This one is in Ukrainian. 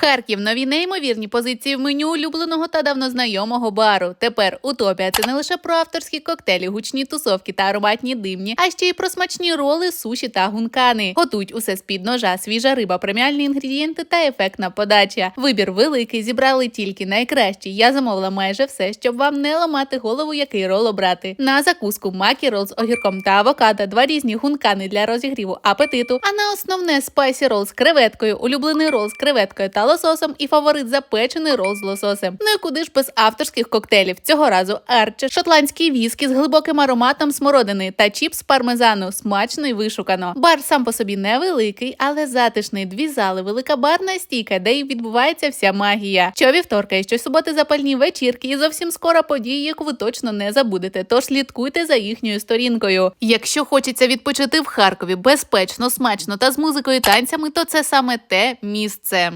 Харків нові неймовірні позиції в меню улюбленого та давно знайомого бару. Тепер утопія це не лише про авторські коктейлі, гучні тусовки та ароматні димні, а ще й про смачні роли, суші та гункани. Готують усе з під ножа, свіжа риба, преміальні інгредієнти та ефектна подача. Вибір великий, зібрали тільки найкращі. Я замовила майже все, щоб вам не ламати голову, який рол обрати. На закуску макі рол з огірком та авокадо, два різні гункани для розігріву апетиту. А на основне спайсі рол з креветкою, улюблений рол з креветкою та лососом і фаворит запечений рол з лососем. Ну і куди ж без авторських коктейлів? Цього разу арче, шотландський віскі з глибоким ароматом смородини та чіпс пармезану. Смачно і вишукано. Бар сам по собі невеликий, але затишний. Дві зали, велика барна стійка, де й відбувається вся магія. Щовівторка і щосуботи запальні вечірки, і зовсім скоро події, яку ви точно не забудете. Тож слідкуйте за їхньою сторінкою. Якщо хочеться відпочити в Харкові безпечно, смачно та з музикою танцями, то це саме те місце.